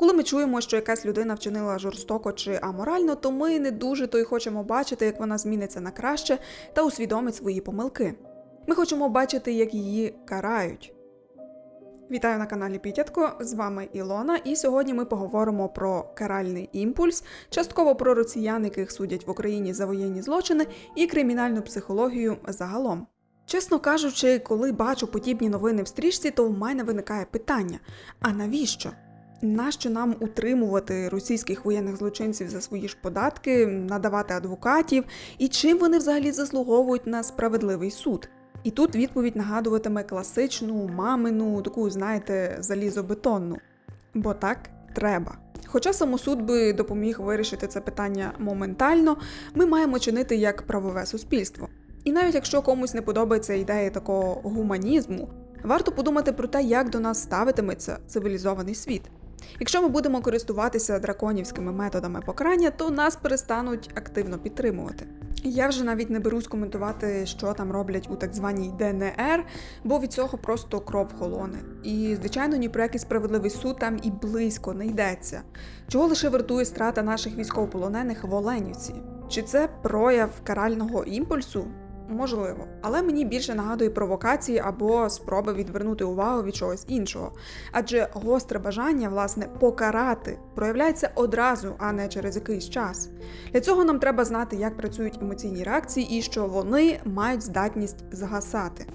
Коли ми чуємо, що якась людина вчинила жорстоко чи аморально, то ми не дуже то й хочемо бачити, як вона зміниться на краще та усвідомить свої помилки. Ми хочемо бачити, як її карають. Вітаю на каналі Пітятко. З вами Ілона, і сьогодні ми поговоримо про каральний імпульс, частково про росіян, яких судять в Україні за воєнні злочини, і кримінальну психологію загалом. Чесно кажучи, коли бачу подібні новини в стрічці, то в мене виникає питання: а навіщо? Нащо нам утримувати російських воєнних злочинців за свої ж податки, надавати адвокатів, і чим вони взагалі заслуговують на справедливий суд? І тут відповідь нагадуватиме класичну, мамину, таку, знаєте, залізобетонну. Бо так треба. Хоча самосуд би допоміг вирішити це питання моментально, ми маємо чинити як правове суспільство. І навіть якщо комусь не подобається ідея такого гуманізму, варто подумати про те, як до нас ставитиметься цивілізований світ. Якщо ми будемо користуватися драконівськими методами покарання, то нас перестануть активно підтримувати. Я вже навіть не берусь коментувати, що там роблять у так званій ДНР, бо від цього просто кров холоне. І, звичайно, ні про який справедливий суд там і близько не йдеться. Чого лише вартує страта наших військовополонених в Оленівці? Чи це прояв карального імпульсу? Можливо, але мені більше нагадує провокації або спроби відвернути увагу від чогось іншого. Адже гостре бажання, власне, покарати проявляється одразу, а не через якийсь час. Для цього нам треба знати, як працюють емоційні реакції і що вони мають здатність згасати.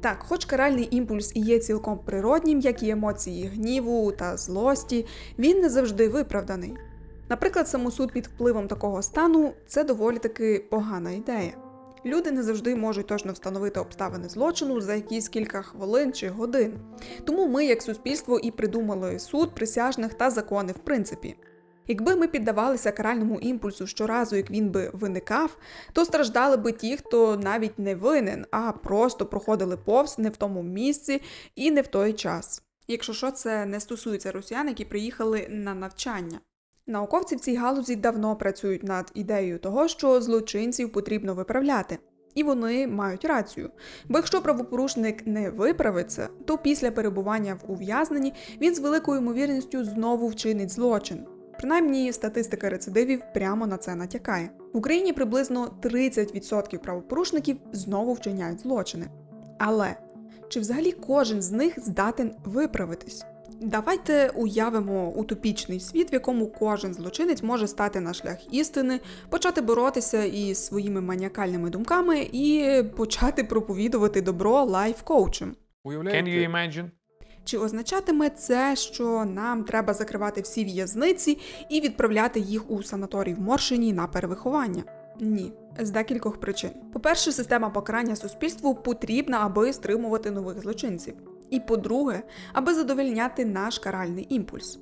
Так, хоч каральний імпульс і є цілком природнім, як і емоції гніву та злості, він не завжди виправданий. Наприклад, самосуд під впливом такого стану це доволі таки погана ідея. Люди не завжди можуть точно встановити обставини злочину за якісь кілька хвилин чи годин. Тому ми, як суспільство, і придумали суд, присяжних та закони в принципі. Якби ми піддавалися каральному імпульсу щоразу, як він би виникав, то страждали би ті, хто навіть не винен, а просто проходили повз не в тому місці і не в той час. Якщо що, це не стосується росіян, які приїхали на навчання. Науковці в цій галузі давно працюють над ідеєю того, що злочинців потрібно виправляти. І вони мають рацію. Бо якщо правопорушник не виправиться, то після перебування в ув'язненні він з великою ймовірністю знову вчинить злочин. Принаймні, статистика рецидивів прямо на це натякає. В Україні приблизно 30% правопорушників знову вчиняють злочини. Але чи взагалі кожен з них здатен виправитись? Давайте уявимо утопічний світ, в якому кожен злочинець може стати на шлях істини, почати боротися із своїми маніакальними думками і почати проповідувати добро лайф-коучем. Can you imagine? Чи означатиме це, що нам треба закривати всі в'язниці і відправляти їх у санаторій в Моршині на перевиховання? Ні, з декількох причин. По-перше, система покарання суспільству потрібна, аби стримувати нових злочинців. І по-друге, аби задовольняти наш каральний імпульс.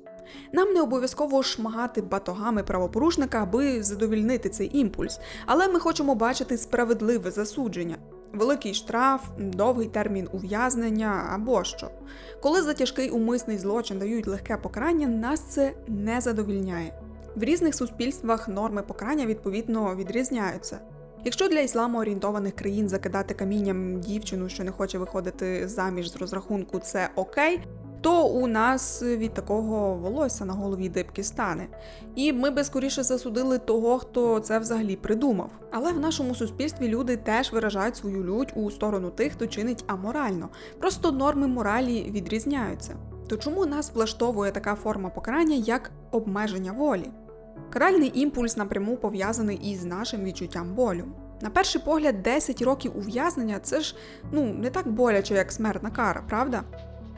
Нам не обов'язково шмагати батогами правопорушника, аби задовільнити цей імпульс, але ми хочемо бачити справедливе засудження, великий штраф, довгий термін ув'язнення або що. Коли за тяжкий умисний злочин дають легке покарання, нас це не задовільняє. В різних суспільствах норми покарання відповідно відрізняються. Якщо для ісламоорієнтованих країн закидати камінням дівчину, що не хоче виходити заміж з розрахунку, це окей, то у нас від такого волосся на голові дибки стане. І ми би скоріше засудили того, хто це взагалі придумав. Але в нашому суспільстві люди теж виражають свою лють у сторону тих, хто чинить аморально. Просто норми моралі відрізняються. То чому нас влаштовує така форма покарання як обмеження волі? Каральний імпульс напряму пов'язаний із нашим відчуттям болю. На перший погляд, 10 років ув'язнення це ж ну не так боляче, як смертна кара, правда?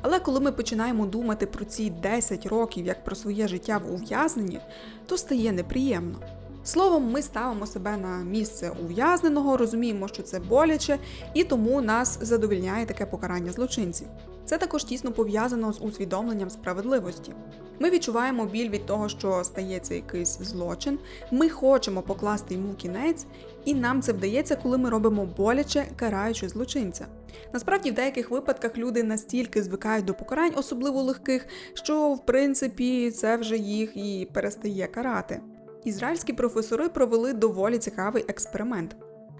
Але коли ми починаємо думати про ці 10 років як про своє життя в ув'язненні, то стає неприємно. Словом, ми ставимо себе на місце ув'язненого, розуміємо, що це боляче, і тому нас задовільняє таке покарання злочинців. Це також тісно пов'язано з усвідомленням справедливості. Ми відчуваємо біль від того, що стається якийсь злочин. Ми хочемо покласти йому кінець, і нам це вдається, коли ми робимо боляче, караючи злочинця. Насправді, в деяких випадках люди настільки звикають до покарань, особливо легких, що в принципі це вже їх і перестає карати. Ізраїльські професори провели доволі цікавий експеримент.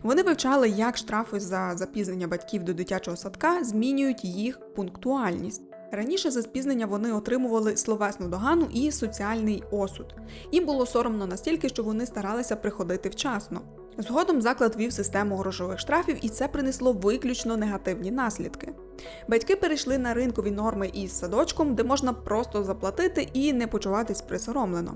Вони вивчали, як штрафи за запізнення батьків до дитячого садка змінюють їх пунктуальність. Раніше за спізнення вони отримували словесну догану і соціальний осуд. Їм було соромно настільки, що вони старалися приходити вчасно. Згодом заклад вів систему грошових штрафів, і це принесло виключно негативні наслідки. Батьки перейшли на ринкові норми із садочком, де можна просто заплатити і не почуватись присоромлено.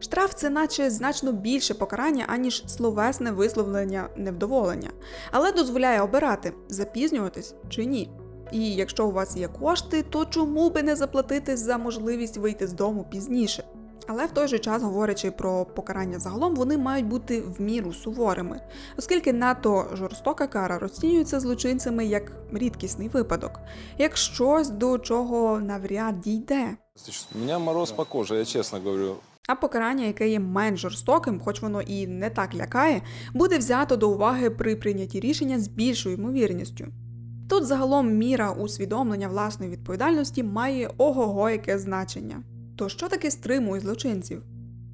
Штраф це наче значно більше покарання, аніж словесне висловлення невдоволення, але дозволяє обирати, запізнюватись чи ні. І якщо у вас є кошти, то чому би не заплатити за можливість вийти з дому пізніше? Але в той же час, говорячи про покарання загалом, вони мають бути в міру суворими, оскільки надто жорстока кара розцінюється злочинцями як рідкісний випадок, як щось до чого навряд дійде. У меня мороз по коже, я честно говорю. А покарання, яке є менш жорстоким, хоч воно і не так лякає, буде взято до уваги при прийнятті рішення з більшою ймовірністю. Тут загалом міра усвідомлення власної відповідальності має ого-го яке значення. То що таке стримує злочинців?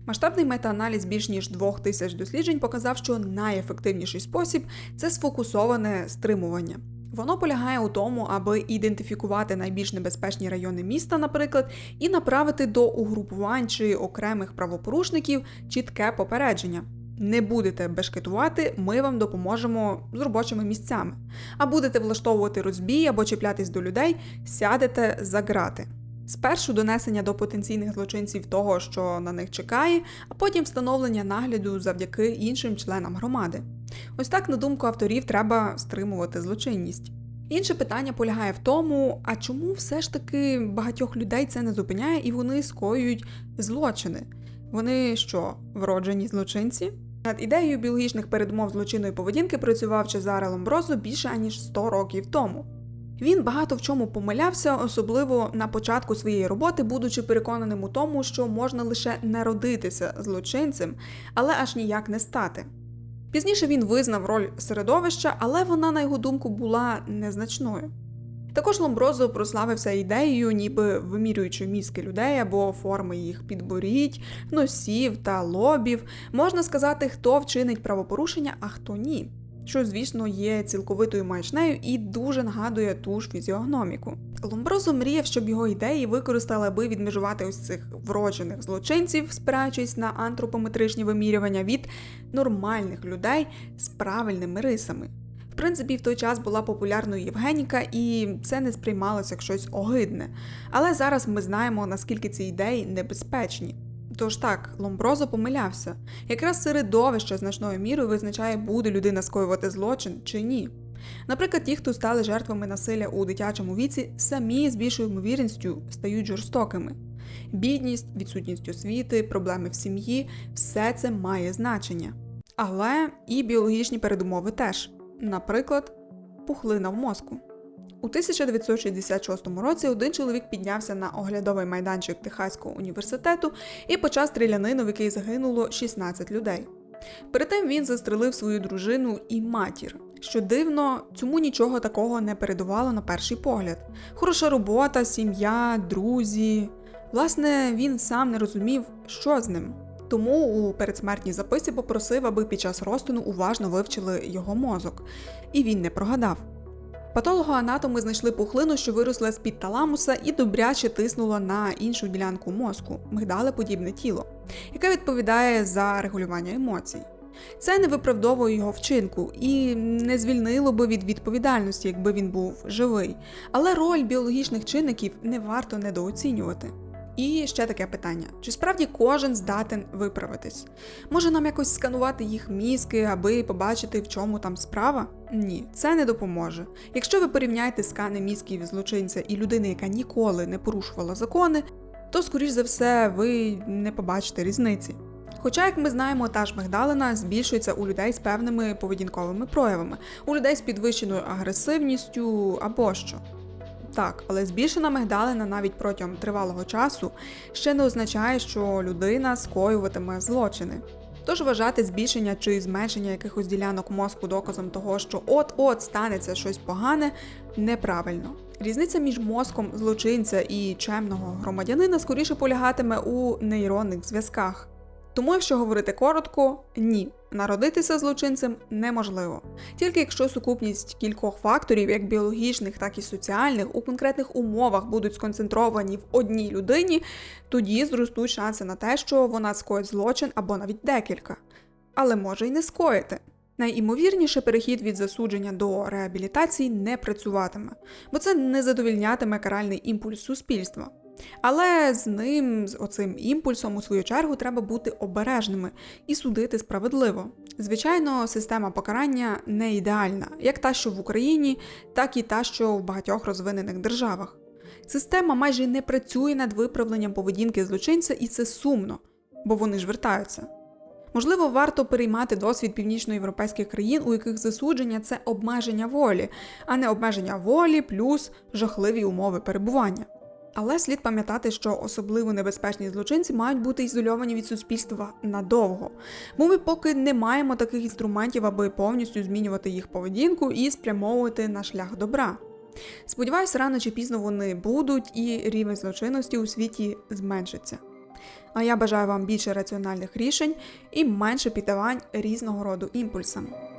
Масштабний метааналіз більш ніж двох тисяч досліджень показав, що найефективніший спосіб це сфокусоване стримування. Воно полягає у тому, аби ідентифікувати найбільш небезпечні райони міста, наприклад, і направити до угрупувань чи окремих правопорушників чітке попередження. Не будете бешкетувати, ми вам допоможемо з робочими місцями. А будете влаштовувати розбій або чіплятись до людей, сядете за грати. Спершу донесення до потенційних злочинців того, що на них чекає, а потім встановлення нагляду завдяки іншим членам громади. Ось так, на думку авторів, треба стримувати злочинність. Інше питання полягає в тому, а чому все ж таки багатьох людей це не зупиняє і вони скоюють злочини? Вони що, вроджені злочинці? Над ідеєю біологічних передумов злочинної поведінки працював Чезаре Ломброзо більше аніж 100 років тому. Він багато в чому помилявся, особливо на початку своєї роботи, будучи переконаним у тому, що можна лише народитися злочинцем, але аж ніяк не стати. Пізніше він визнав роль середовища, але вона, на його думку, була незначною. Також Ломброзо прославився ідеєю, ніби вимірюючи мізки людей або форми їх підборідь, носів та лобів, можна сказати, хто вчинить правопорушення, а хто ні. Що, звісно, є цілковитою маячнею і дуже нагадує ту ж фізіогноміку. Ломброзо мріяв, щоб його ідеї використали, аби відмежувати ось цих вроджених злочинців, спираючись на антропометричні вимірювання від нормальних людей з правильними рисами. В принципі, в той час була популярною Євгеніка, і це не сприймалося як щось огидне. Але зараз ми знаємо, наскільки ці ідеї небезпечні. Тож так, Ломброзо помилявся. Якраз середовище значною мірою визначає, буде людина скоювати злочин чи ні. Наприклад, ті, хто стали жертвами насилля у дитячому віці, самі з більшою ймовірністю стають жорстокими. Бідність, відсутність освіти, проблеми в сім'ї все це має значення. Але і біологічні передумови теж. Наприклад, пухлина в мозку. У 1966 році один чоловік піднявся на оглядовий майданчик Техаського університету і почав стрілянину, в якій загинуло 16 людей. Перед тим він застрелив свою дружину і матір. Що дивно, цьому нічого такого не передувало на перший погляд. Хороша робота, сім'я, друзі. Власне, він сам не розумів, що з ним. Тому у передсмертній записі попросив, аби під час розтину уважно вивчили його мозок. І він не прогадав. Патологоанатоми знайшли пухлину, що виросла з-під таламуса і добряче тиснула на іншу ділянку мозку мигдалеподібне тіло, яке відповідає за регулювання емоцій. Це не виправдовує його вчинку і не звільнило би від відповідальності, якби він був живий. Але роль біологічних чинників не варто недооцінювати. І ще таке питання: чи справді кожен здатен виправитись? Може нам якось сканувати їх мізки, аби побачити, в чому там справа? Ні, це не допоможе. Якщо ви порівняєте скани мізків злочинця і людини, яка ніколи не порушувала закони, то, скоріш за все, ви не побачите різниці. Хоча, як ми знаємо, та ж мигдалина збільшується у людей з певними поведінковими проявами, у людей з підвищеною агресивністю або що. Так, але збільшена мигдалина навіть протягом тривалого часу ще не означає, що людина скоюватиме злочини. Тож вважати збільшення чи зменшення якихось ділянок мозку доказом того, що от-от станеться щось погане, неправильно. Різниця між мозком злочинця і чемного громадянина скоріше полягатиме у нейронних зв'язках. Тому, якщо говорити коротко, ні, Народитися злочинцем неможливо, тільки якщо сукупність кількох факторів, як біологічних, так і соціальних, у конкретних умовах будуть сконцентровані в одній людині, тоді зростуть шанси на те, що вона скоїть злочин або навіть декілька, але може й не скоїти. Найімовірніше перехід від засудження до реабілітації не працюватиме, бо це не задовільнятиме каральний імпульс суспільства. Але з ним, з оцим імпульсом, у свою чергу, треба бути обережними і судити справедливо. Звичайно, система покарання не ідеальна, як та, що в Україні, так і та, що в багатьох розвинених державах. Система майже не працює над виправленням поведінки злочинця, і це сумно, бо вони ж вертаються. Можливо, варто переймати досвід північноєвропейських країн, у яких засудження це обмеження волі, а не обмеження волі плюс жахливі умови перебування. Але слід пам'ятати, що особливо небезпечні злочинці мають бути ізольовані від суспільства надовго, бо ми поки не маємо таких інструментів, аби повністю змінювати їх поведінку і спрямовувати на шлях добра. Сподіваюсь, рано чи пізно вони будуть, і рівень злочинності у світі зменшиться. А я бажаю вам більше раціональних рішень і менше піддавань різного роду імпульсам.